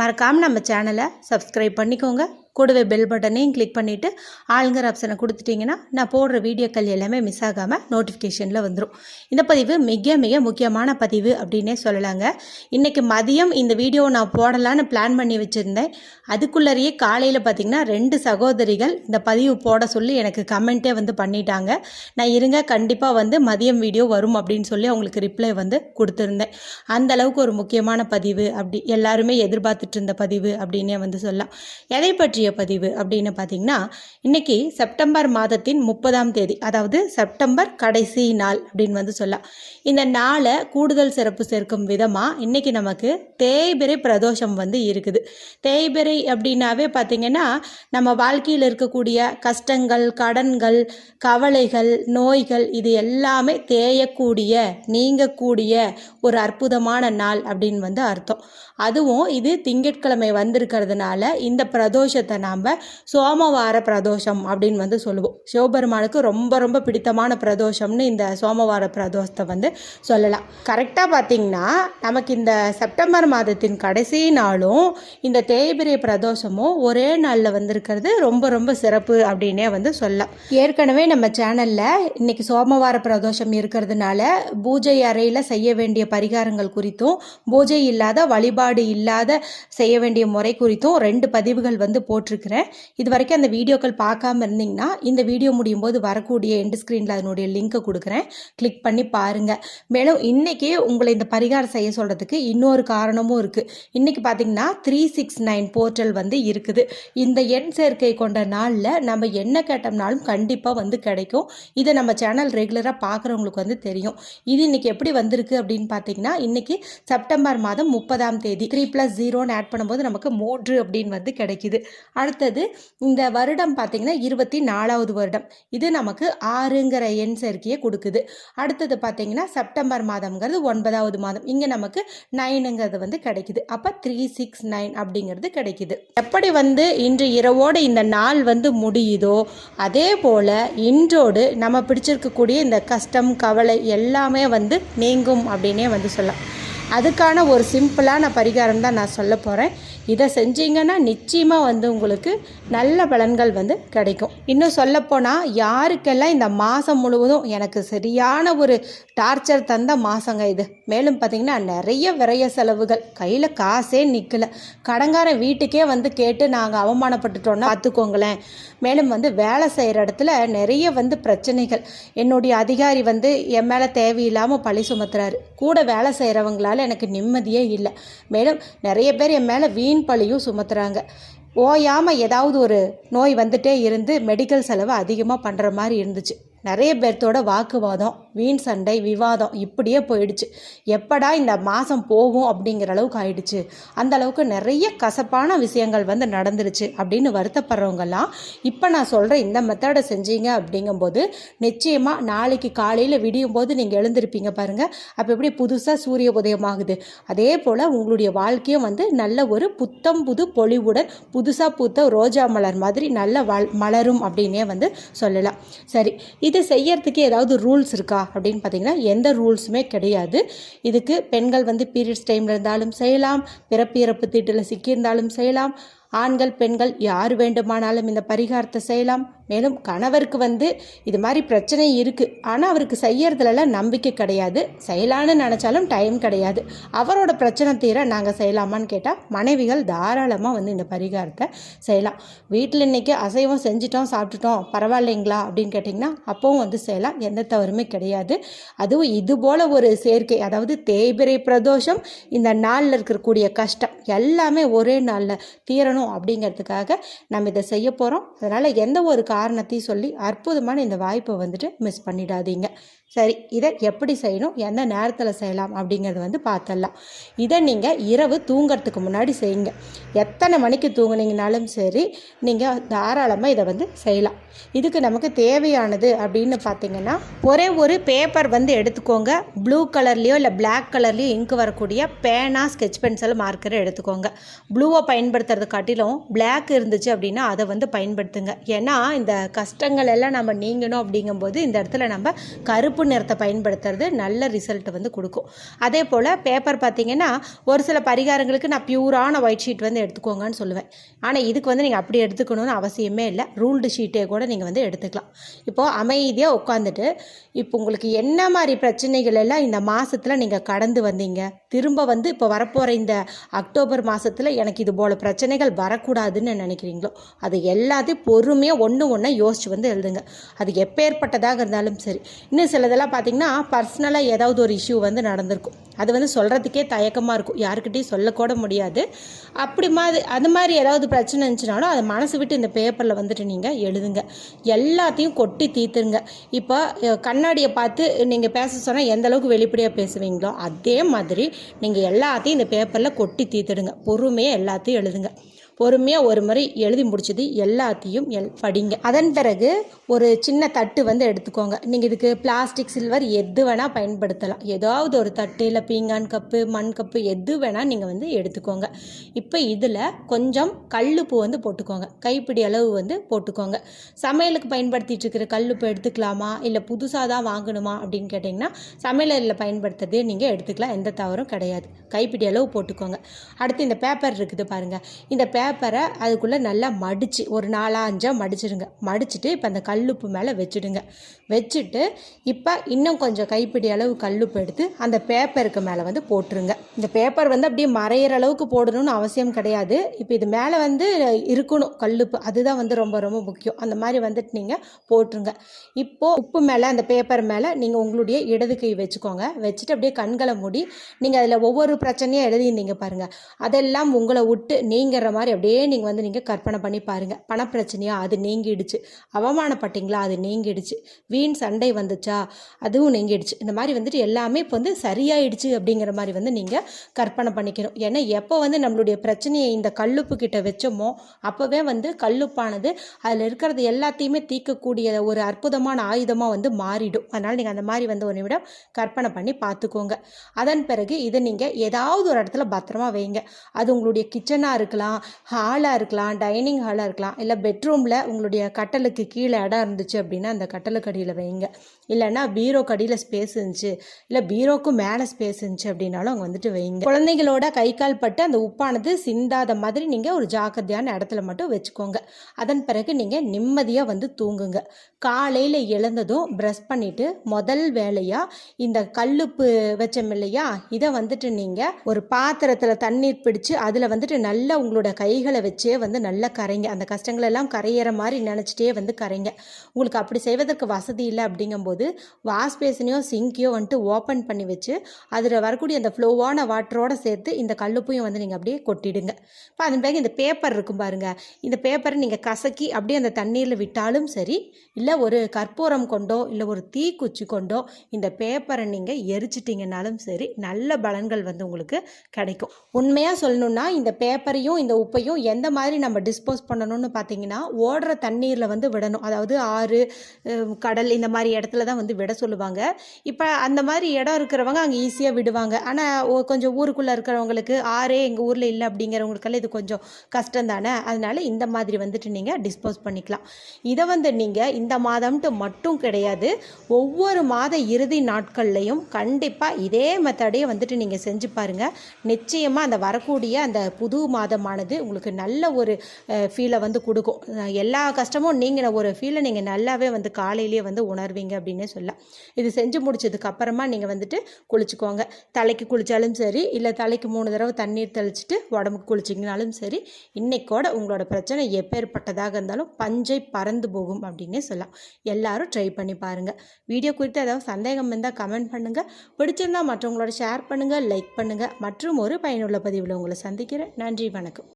மறக்காமல் நம்ம சேனலை சப்ஸ்கிரைப் பண்ணிக்கோங்க. கூடவே பெல் பட்டனையும் கிளிக் பண்ணிவிட்டு ஆளுங்கிற ஆப்ஷனை கொடுத்துட்டிங்கன்னா நான் போடுற வீடியோக்கள் எல்லாமே மிஸ் ஆகாமல் நோட்டிஃபிகேஷனில் வந்துடும் இந்த பதிவு மிக மிக முக்கியமான பதிவு அப்படின்னே சொல்லலாங்க. இன்றைக்கி மதியம் இந்த வீடியோ நான் போடலான்னு பிளான் பண்ணி வச்சுருந்தேன். அதுக்குள்ளேயே காலையில் பார்த்திங்கன்னா ரெண்டு சகோதரிகள் இந்த பதிவு போட சொல்லி எனக்கு கமெண்ட்டே வந்து பண்ணிட்டாங்க. நான் இருங்க கண்டிப்பாக வந்து மதியம் வீடியோ வரும் அப்படின்னு சொல்லி அவங்களுக்கு ரிப்ளை வந்து கொடுத்துருந்தேன். அந்த அளவுக்கு ஒரு முக்கியமான பதிவு அப்படி எல்லாருமே எதிர்பார்த்து பார்த்துட்டு இருந்த பதிவு அப்படின்னே வந்து சொல்லலாம். எதை பற்றிய பதிவு அப்படின்னு பார்த்தீங்கன்னா இன்னைக்கு செப்டம்பர் மாதத்தின் முப்பதாம் தேதி அதாவது செப்டம்பர் கடைசி நாள் அப்படின்னு வந்து சொல்லலாம். இந்த நாளை கூடுதல் சிறப்பு சேர்க்கும் விதமாக இன்னைக்கு நமக்கு தேய்பிரை பிரதோஷம் வந்து இருக்குது. தேய்பிறை அப்படின்னாவே பார்த்தீங்கன்னா நம்ம வாழ்க்கையில் இருக்கக்கூடிய கஷ்டங்கள் கடன்கள் கவலைகள் நோய்கள் இது எல்லாமே தேயக்கூடிய நீங்கக்கூடிய ஒரு அற்புதமான நாள் அப்படின்னு வந்து அர்த்தம். அதுவும் இது திங்கட்கிழமை வந்திருக்கிறதுனால இந்த பிரதோஷத்தை நாம் சோமவார பிரதோஷம் அப்படின்னு வந்து சொல்லுவோம். சிவபெருமானுக்கு ரொம்ப ரொம்ப பிடித்தமான பிரதோஷம்னு இந்த சோமவார பிரதோஷத்தை வந்து சொல்லலாம். கரெக்டாக பார்த்தீங்கன்னா நமக்கு இந்த செப்டம்பர் மாதத்தின் கடைசி நாளும் இந்த தேய்பிரை பிரதோஷமும் ஒரே நாளில் வந்திருக்கிறது ரொம்ப ரொம்ப சிறப்பு அப்படின்னே வந்து சொல்லலாம். ஏற்கனவே நம்ம சேனலில் இன்னைக்கு சோமவார பிரதோஷம் இருக்கிறதுனால பூஜை அறையில் செய்ய வேண்டிய பரிகாரங்கள் குறித்தும் பூஜை இல்லாத வழிபாடு இல்லாத செய்ய வேண்டிய முறை குறித்தும் ரெண்டு பதிவுகள் வந்து போட்டிருக்கிறேன். இது வரைக்கும் அந்த வீடியோக்கள் பார்க்காம இருந்தீங்கன்னா இந்த வீடியோ முடியும் போது வரக்கூடிய எண்டு ஸ்க்ரீனில் அதனுடைய லிங்க்கை கொடுக்குறேன். கிளிக் பண்ணி பாருங்கள் மேலும் இன்றைக்கி உங்களை இந்த பரிகாரம் செய்ய சொல்கிறதுக்கு இன்னொரு காரணமும் இருக்குது இன்றைக்கி பார்த்தீங்கன்னா த்ரீ சிக்ஸ் நைன் போர்ட்டல் வந்து இருக்குது. இந்த எண் சேர்க்கை கொண்ட நாளில் நம்ம என்ன கேட்டோம்னாலும் கண்டிப்பாக வந்து கிடைக்கும். இதை நம்ம சேனல் ரெகுலராக பார்க்குறவங்களுக்கு வந்து தெரியும். இது இன்றைக்கி எப்படி வந்திருக்கு அப்படின்னு பார்த்தீங்கன்னா இன்றைக்கி செப்டம்பர் மாதம் முப்பதாம் தேதி த்ரீ ப்ளஸ் ஜீரோன்னு ஆட் பண்ணும்போது நமக்கு மூன்று அப்படின்னு வந்து கிடைக்குது. அடுத்தது இந்த வருடம் பார்த்திங்கன்னா இருபத்தி நாலாவது வருடம். இது நமக்கு ஆறுங்கிற எண் சேர்க்கையை கொடுக்குது. அடுத்தது பார்த்திங்கன்னா செப்டம்பர் மாதம்ங்கிறது ஒன்பதாவது மாதம். இங்கே நமக்கு நைனுங்கிறது வந்து கிடைக்குது. அப்போ த்ரீ சிக்ஸ் நைன் அப்படிங்கிறது கிடைக்குது. எப்படி வந்து இன்று இரவோடு இந்த நாள் வந்து முடியுதோ அதே போல் இன்றோடு நம்ம பிடிச்சிருக்கக்கூடிய இந்த கஷ்டம் கவலை எல்லாமே வந்து நீங்கும் அப்படின்னே வந்து சொல்லலாம். அதுக்கான ஒரு சிம்பிளான பரிகாரம் தான் நான் சொல்ல போகிறேன் இதை செஞ்சீங்கன்னா நிச்சயமாக வந்து உங்களுக்கு நல்ல பலன்கள் வந்து கிடைக்கும். இன்னும் சொல்லப்போனால் யாருக்கெல்லாம் இந்த மாதம் முழுவதும் எனக்கு சரியான ஒரு டார்ச்சர் தந்த மாதங்க இது. மேலும் பார்த்திங்கன்னா நிறைய விரைய செலவுகள். கையில் காசே நிற்கல கடங்காரன் வீட்டுக்கே வந்து கேட்டு நாங்கள் அவமானப்பட்டுட்டோன்னா பார்த்துக்கோங்களேன் மேலும் வந்து வேலை செய்கிற இடத்துல நிறைய வந்து பிரச்சனைகள். என்னுடைய அதிகாரி வந்து என் மேலே தேவையில்லாமல் பழி சுமத்துறாரு. கூட வேலை செய்கிறவங்களால எனக்கு நிம்மதியே இல்லை. மேலும் நிறைய பேர் என் மேலே வீண் பழியும் சுமத்துறாங்க. ஓயாமல் ஏதாவது ஒரு நோய் வந்துட்டே இருந்து மெடிக்கல் செலவு அதிகமாக பண்ணுற மாதிரி இருந்துச்சு. நிறைய பேர்த்தோட வாக்குவாதம். வீண் சண்டை விவாதம் இப்படியே போயிடுச்சு. எப்படா இந்த மாதம் போகும் அப்படிங்கிற அளவுக்கு ஆயிடுச்சு. அந்த அளவுக்கு நிறைய கசப்பான விஷயங்கள் வந்து நடந்துருச்சு அப்படின்னு வருத்தப்படுறவங்கெல்லாம் இப்போ நான் சொல்கிற இந்த மெத்தடை செஞ்சீங்க அப்படிங்கும்போது நிச்சயமாக நாளைக்கு காலையில் விடியும் போது நீங்கள் எழுந்திருப்பீங்க பாருங்கள் அப்போ எப்படி புதுசாக சூரிய உதயமாகுது அதே போல் உங்களுடைய வாழ்க்கையும் வந்து நல்ல ஒரு புத்தம் புது பொலிவுடன் புதுசாக பூத்த ரோஜா மலர் மாதிரி நல்ல வள மலரும் அப்படின்னே வந்து சொல்லலாம். சரி இது செய்யறதுக்கு ஏதாவது ரூல்ஸ் இருக்கா? அப்படின்னு பார்த்தீங்கன்னா எந்த ரூல்ஸுமே கிடையாது. இதுக்கு பெண்கள் வந்து பீரியட்ஸ் டைமில் இருந்தாலும் செய்யலாம். பிறப்பு இறப்பு தீட்டில் சிக்கியிருந்தாலும் செய்யலாம். ஆண்கள் பெண்கள் யார் வேண்டுமானாலும் இந்த பரிகாரத்தை செய்யலாம். மேலும் கணவருக்கு வந்து இது மாதிரி பிரச்சனை இருக்குது ஆனால் அவருக்கு செய்யறதுலலாம் நம்பிக்கை கிடையாது. செய்யலான்னு நினச்சாலும் டைம் கிடையாது. அவரோட பிரச்சனை தீர நாங்கள் செய்யலாமான்னு கேட்டால் மனைவிகள் தாராளமாக வந்து இந்த பரிகாரத்தை செய்யலாம். வீட்டில் இன்றைக்கி அசைவம் செஞ்சிட்டோம் சாப்பிட்டுட்டோம் பரவாயில்லைங்களா அப்படின்னு கேட்டிங்கன்னா அப்பவும் வந்து செய்யலாம். எந்த தவறுமே கிடையாது. அதுவும் இது போல் ஒரு சேர்க்கை அதாவது தேய்பிரை பிரதோஷம் இந்த நாளில் இருக்கக்கூடிய கஷ்டம் எல்லாமே ஒரே நாளில் தீரணும். அப்படிங்கிறதுக்காக நம்ம இதை செய்ய போகிறோம் அதனால் எந்த ஒரு காரணத்தையும் சொல்லி அற்புதமான இந்த வாய்ப்பை வந்துட்டு மிஸ் பண்ணிடாதீங்க. சரி இதை எப்படி செய்யணும்? எந்த நேரத்தில் செய்யலாம்? அப்படிங்கிறது வந்து பார்த்துடலாம் இதை நீங்கள் இரவு தூங்கிறதுக்கு முன்னாடி செய்யுங்க. எத்தனை மணிக்கு தூங்குனீங்கனாலும் சரி நீங்கள் தாராளமாக இதை வந்து செய்யலாம். இதுக்கு நமக்கு தேவையானது அப்படின்னு பார்த்தீங்கன்னா ஒரே ஒரு பேப்பர் வந்து எடுத்துக்கோங்க. ப்ளூ கலர்லேயோ இல்லை பிளாக் கலர்லேயோ இங்கு வரக்கூடிய பேனா ஸ்கெட்ச் பென்சில் மார்க்கரை எடுத்துக்கோங்க. ப்ளூவை பயன்படுத்துறது காட்டிலும் பிளாக் இருந்துச்சு அப்படின்னா அதை வந்து பயன்படுத்துங்க. ஏன்னா இந்த கஷ்டங்கள் எல்லாம் நம்ம நீங்கணும் அப்படிங்கும்போது இந்த இடத்துல நம்ம கருப்பு நிறத்தை பயன்படுத்துறது நல்ல ரிசல்ட் வந்து கொடுக்கும். அதே போல் பேப்பர் பார்த்தீங்கன்னா ஒரு சில பரிகாரங்களுக்கு நான் பியூரான ஒயிட் ஷீட் வந்து எடுத்துக்கோங்கன்னு சொல்லுவேன். ஆனால் இதுக்கு வந்து நீங்கள் அப்படி எடுத்துக்கணும்னு அவசியமே இல்லை. ரூல்டு ஷீட்டே கூட நீங்கள் வந்து எடுத்துக்கலாம். இப்போது அமைதியாக உட்காந்துட்டு இப்போ உங்களுக்கு என்ன மாதிரி பிரச்சனைகள் எல்லாம் இந்த மாதத்தில் நீங்கள் கடந்து வந்தீங்க? திரும்ப வந்து இப்போ வரப்போகிற இந்த அக்டோபர் மாதத்தில் எனக்கு இது போல் பிரச்சனைகள் வரக்கூடாதுன்னு நினைக்கிறீங்களோ? அது எல்லாத்தையும் பொறுமையாக ஒன்று ஒன்றா யோசிச்சு வந்து எழுதுங்க. அது எப்பேற்பட்டதாக இருந்தாலும் சரி. இன்னும் சிலதெல்லாம் பார்த்தீங்கன்னா பர்சனலாக ஏதாவது ஒரு இஷ்யூ வந்து நடந்திருக்கும். அது வந்து சொல்கிறதுக்கே தயக்கமாக இருக்கும். யாருக்கிட்டையும் சொல்லக்கூட முடியாது. அப்படி மாதிரி அது மாதிரி ஏதாவது பிரச்சனை இருந்துச்சுனாலும் அதை மனசு விட்டு இந்த பேப்பரில் வந்துட்டு நீங்கள் எழுதுங்க. எல்லாத்தையும் கொட்டி தீர்த்துருங்க. இப்போ கண்ணாடியை பார்த்து நீங்கள் பேச சொன்னால் எந்த அளவுக்கு வெளிப்படையாக பேசுவீங்களோ அதே மாதிரி நீங்கள் எல்லாத்தையும் இந்த பேப்பரில் கொட்டி தீர்த்துடுங்க. பொறுமையாக எல்லாத்தையும் எழுதுங்க. பொறுமையாக ஒரு முறை எழுதி முடிச்சது எல்லாத்தையும் எல் படிங்க. அதன் பிறகு ஒரு சின்ன தட்டு வந்து எடுத்துக்கோங்க. நீங்கள் இதுக்கு பிளாஸ்டிக் சில்வர் எது வேணால் பயன்படுத்தலாம். ஏதாவது ஒரு தட்டு இல்லை பீங்கான் கப்பு மண் கப்பு எது வேணால் நீங்கள் வந்து எடுத்துக்கோங்க. இப்போ இதில் கொஞ்சம் கல்லுப்பு வந்து போட்டுக்கோங்க. கைப்பிடி அளவு வந்து போட்டுக்கோங்க. சமையலுக்கு பயன்படுத்திட்டு இருக்கிற கல்லுப்பு எடுத்துக்கலாமா? இல்லை புதுசாக தான் வாங்கணுமா? அப்படின்னு கேட்டிங்கன்னா சமையலில் பயன்படுத்துறதே நீங்கள் எடுத்துக்கலாம். எந்த தவறும் கிடையாது. கைப்பிடி அளவு போட்டுக்கோங்க. அடுத்து இந்த பேப்பர் இருக்குது பாருங்கள் இந்த பேப்பர் பேப்பரை அதுக்குள்ளே நல்லா மடித்து ஒரு நாலா அஞ்சா மடிச்சிடுங்க. மடிச்சுட்டு இப்போ அந்த கல்லுப்பு மேலே வச்சுடுங்க. வச்சுட்டு இப்போ இன்னும் கொஞ்சம் கைப்பிடி அளவு கல்லுப்பு எடுத்து அந்த பேப்பருக்கு மேலே வந்து போட்டுருங்க. இந்த பேப்பர் வந்து அப்படியே மறையிற அளவுக்கு போடணும்னு அவசியம் கிடையாது. இப்போ இது மேலே வந்து இருக்கணும் கல்லுப்பு. அதுதான் வந்து ரொம்ப ரொம்ப முக்கியம். அந்த மாதிரி வந்துட்டு நீங்கள் போட்டுருங்க. இப்போது உப்பு மேலே அந்த பேப்பர் மேலே நீங்கள் உங்களுடைய இடது கை வச்சுக்கோங்க. வச்சுட்டு அப்படியே கண்களை மூடி நீங்கள் அதில் ஒவ்வொரு பிரச்சனையாக எழுதியிருந்தீங்க பாருங்கள் அதெல்லாம் உங்களை விட்டு நீங்கிற மாதிரி அப்படியே நீங்கள் வந்து நீங்கள் கற்பனை பண்ணி பாருங்கள் பணப்பிரச்சனையா? அது நீங்கிடுச்சு. அவமானப்பட்டீங்களா? அது நீங்கிடுச்சு. வீண் சண்டை வந்துச்சா? அதுவும் நீங்கிடுச்சு. இந்த மாதிரி வந்துட்டு எல்லாமே இப்போ வந்து சரியாயிடுச்சு அப்படிங்கிற மாதிரி வந்து நீங்கள் கற்பனை பண்ணிக்கணும். ஏன்னா எப்போ வந்து நம்மளுடைய பிரச்சனையை இந்த கல்லுப்பு கிட்ட வச்சோமோ அப்போவே வந்து கல்லுப்பானது அதில் இருக்கிறது எல்லாத்தையுமே தீர்க்கக்கூடிய ஒரு அற்புதமான ஆயுதமாக வந்து மாறிடும். அதனால் நீங்கள் அந்த மாதிரி வந்து ஒரு நிமிடம் கற்பனை பண்ணி பார்த்துக்கோங்க அதன் பிறகு இதை நீங்கள் ஏதாவது ஒரு இடத்துல பத்திரமா வைங்க. அது உங்களுடைய கிச்சனாக இருக்கலாம் ஹாலாக இருக்கலாம் டைனிங் ஹாலாக இருக்கலாம் இல்லை பெட்ரூமில் உங்களுடைய கட்டலுக்கு கீழே இடம் இருந்துச்சு அப்படின்னா அந்த கட்டலுக்கு அடியில் வைங்க இல்லைன்னா பீரோ கடியில் ஸ்பேஸ் இருந்துச்சு. இல்லை பீரோக்கும் மேலே ஸ்பேஸ் இருந்துச்சு அப்படின்னாலும் அவங்க வந்துட்டு வைங்க. குழந்தைகளோட கை கால் பட்டு அந்த உப்பானது சிந்தாத மாதிரி நீங்கள் ஒரு ஜாக்கிரதையான இடத்துல மட்டும் வச்சுக்கோங்க. அதன் பிறகு நீங்கள் நிம்மதியாக வந்து தூங்குங்க. காலையில் எழுந்ததும் ப்ரஷ் பண்ணிவிட்டு முதல் வேலையாக இந்த கல்லுப்பு வச்சோம் இல்லையா? இதை வந்துட்டு நீங்கள் ஒரு பாத்திரத்தில் தண்ணீர் பிடிச்சு அதில் வந்துட்டு நல்லா உங்களோட கைகளை வச்சே வந்து நல்லா கரைங்க. அந்த கஷ்டங்களெல்லாம் கரையிற மாதிரி நினச்சிட்டே வந்து கரைங்க. உங்களுக்கு அப்படி செய்வதற்கு வசதி இல்லை அப்படிங்கும்போது வாஷ் பேசினையோ சிங்கையோ வந்துட்டு ஓப்பன் பண்ணி வச்சு அதில் வரக்கூடிய அந்த ஃப்ளோவான வாட்டரோட சேர்த்து இந்த கல்லுப்பையும் வந்து நீங்கள் அப்படியே கொட்டிடுங்க. இப்போ அதன் பிறகு இந்த பேப்பர் இருக்கும் பாருங்கள் இந்த பேப்பரை நீங்கள் கசக்கி அப்படியே அந்த தண்ணீரில் விட்டாலும் சரி இல்லை ஒரு கற்பூரம் கொண்டோ இல்லை ஒரு தீக்குச்சி கொண்டோ இந்த பேப்பரை நீங்கள் எரிச்சிட்டிங்கனாலும் சரி நல்ல பலன்கள் வந்து உங்களுக்கு கிடைக்கும். உண்மையாக சொல்லணும்னா இந்த பேப்பரையும் இந்த உப்பையும் எந்த மாதிரி நம்ம டிஸ்போஸ் பண்ணணும்னு பார்த்தீங்கன்னா ஓடுற தண்ணீரில் வந்து விடணும். அதாவது ஆறு கடல் இந்த மாதிரி இடத்துல தான் வந்து விட சொல்லுவாங்க. இப்போ அந்த மாதிரி இடம் இருக்கிறவங்க அங்கே ஈஸியாக விடுவாங்க. ஆனால் கொஞ்சம் ஊருக்குள்ளே இருக்கிறவங்களுக்கு ஆறே எங்கள் ஊரில் இல்லை அப்படிங்கிறவங்களுக்கெல்லாம் இது கொஞ்சம் கஷ்டம் தானே? அதனால இந்த மாதிரி வந்துட்டு நீங்கள் டிஸ்போஸ் பண்ணிக்கலாம். இதை வந்து நீங்கள் இந்த மாதம்ட்டு மட்டும் கிடையாது. ஒவ்வொரு மாத இறுதி நாட்கள்லையும் கண்டிப்பாக இதே மெத்தடையே வந்துட்டு நீங்கள் செஞ்சு பாருங்கள் நிச்சயமாக அந்த வரக்கூடிய அந்த புது மாதமானது உங்களுக்கு நல்ல ஒரு ஃபீலை வந்து கொடுக்கும். எல்லா கஷ்டமும் நீங்கள் ஒரு ஃபீலை நீங்கள் நல்லாவே வந்து காலையிலேயே வந்து உணர்வீங்க அப்படின்னு சொல்லலாம் இது செஞ்சு முடிச்சதுக்கு அப்புறமா நீங்கள் வந்துட்டு குளிச்சுக்கோங்க. தலைக்கு குளித்தாலும் சரி இல்லை தலைக்கு மூணு தடவை தண்ணீர் தெளிச்சிட்டு உடம்புக்கு குளிச்சிங்கனாலும் சரி இன்னைக்கோட உங்களோட பிரச்சனை எப்பேற்பட்டதாக இருந்தாலும் பஞ்சை பறந்து போகும் அப்படின்னே சொல்லலாம். எல்லாரும் ட்ரை பண்ணி பாருங்கள் வீடியோ குறித்து ஏதாவது சந்தேகம் இருந்தால் கமெண்ட் பண்ணுங்கள் பிடிச்சிருந்தா மற்றவங்களோட ஷேர் பண்ணுங்கள் லைக் பண்ணுங்கள் மற்றும் ஒரு பயனுள்ள பதிவில் உங்களை சந்திக்கிறேன். நன்றி வணக்கம்.